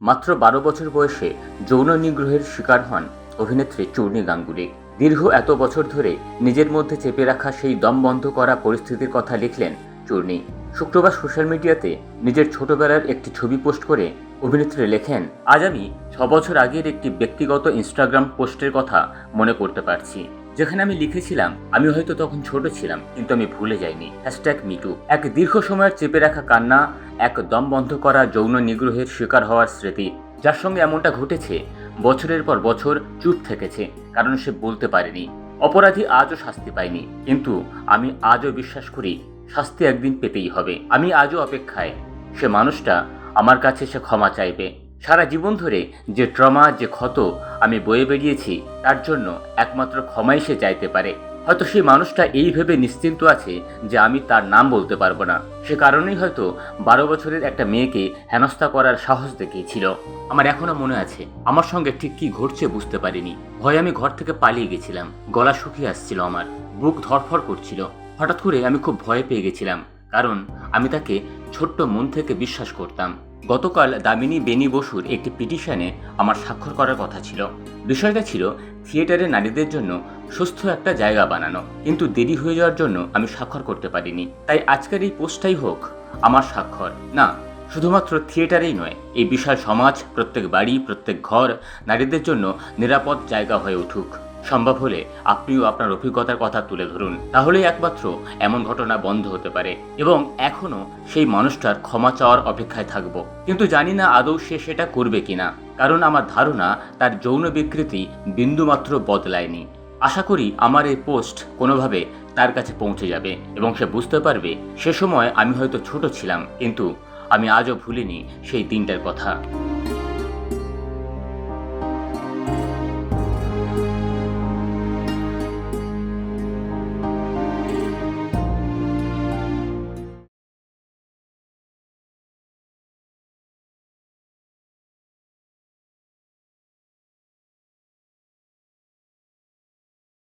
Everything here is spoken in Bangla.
মাত্র বারো বছর বয়সে যৌন নিগ্রহের শিকার হন অভিনেত্রী চূর্ণী গাঙ্গুলি। দীর্ঘ এত বছর ধরে নিজের মধ্যে চেপে রাখা সেই দম বন্ধ করা পরিস্থিতির কথা লিখলেন চূর্ণী। শুক্রবার সোশ্যাল মিডিয়াতে নিজের ছোটবেলার একটি ছবি পোস্ট করে অভিনেত্রী লেখেন, আজ আমি ছ বছর আগের একটি ব্যক্তিগত ইনস্টাগ্রাম পোস্টের কথা মনে করতে পারছি। যেখানে আমি লিখেছিলাম, আমি হয়তো তখন ছোট ছিলাম, কিন্তু আমি ভুলে যাইনি। হ্যাশট্যাগ মিটু এক দীর্ঘ সময়ের চেপে রাখা কান্না এক দম বন্ধ করা যৌন নিগ্রহের শিকার হওয়ার স্মৃতি, যার সঙ্গে এমনটা ঘটেছে, বছরের পর বছর চুপ থেকেছে, কারণ সে বলতে পারেনি। অপরাধী আজও শাস্তি পায়নি, কিন্তু আমি আজও বিশ্বাস করি, শাস্তি একদিন পেতেই হবে। আমি আজও অপেক্ষায়, সে মানুষটা আমার কাছে সে ক্ষমা চাইবে। সারা জীবন ধরে যে ট্রমা, যে ক্ষত আমি বয়ে বেরিয়েছি তার জন্য একমাত্র ক্ষমাই সে চাইতে পারে। হয়তো সেই মানুষটা এই ভেবে নিশ্চিন্ত আছে যে আমি তার নাম বলতে পারব না। সে কারণেই হয়তো বারো বছরের একটা মেয়েকে হেনস্থা করার সাহস দেখিয়েছিল। আমার এখনও মনে আছে, আমার সঙ্গে ঠিক কি ঘটছে বুঝতে পারিনি। ভয়ে আমি ঘর থেকে পালিয়ে গেছিলাম, গলা শুকিয়ে আসছিল আমার, বুক ধরফর করছিল। হঠাৎ করে আমি খুব ভয় পেয়ে গেছিলাম, কারণ আমি তাকে ছোট্ট মন থেকে বিশ্বাস করতাম। গতকাল দামিনী বেনি বসুর একটি পিটিশনে আমার স্বাক্ষর করার কথা ছিল। বিষয়টা ছিল থিয়েটারে নারীদের জন্য সুস্থ একটা জায়গা বানানো, কিন্তু দেরি হয়ে যাওয়ার জন্য আমি স্বাক্ষর করতে পারিনি। তাই আজকের এই পোস্টটাই হোক আমার স্বাক্ষর। না, শুধুমাত্র থিয়েটারেই নয়, এই বিশাল সমাজ, প্রত্যেক বাড়ি, প্রত্যেক ঘর নারীদের জন্য নিরাপদ জায়গা হয়ে উঠুক। সম্ভব হলে আপনিও আপনার অভিজ্ঞতার কথা তুলে ধরুন। তাহলেই একমাত্র এমন ঘটনা বন্ধ হতে পারে এবং এখনও সেই মানুষটার ক্ষমা চাওয়ার অপেক্ষায় থাকব। কিন্তু জানি না আদৌ সে সেটা করবে কিনা, কারণ আমার ধারণা তার যৌন বিকৃতি বিন্দুমাত্র বদলায়নি। আশা করি আমার এই পোস্ট কোনোভাবে তার কাছে পৌঁছে যাবে এবং সে বুঝতে পারবে, সে সময় আমি হয়তো ছোট ছিলাম, কিন্তু আমি আজও ভুলিনি সেই দিনটার কথা।